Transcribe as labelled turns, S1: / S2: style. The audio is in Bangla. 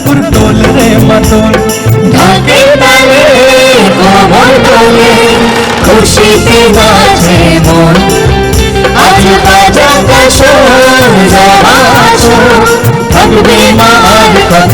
S1: ঠাকুর টোল রে মাতন
S2: ঢাকে তালে কমল তোলে খুশিতে বাজে মন। আজ বাজা কাশো যাওয়া থাকবে মা কত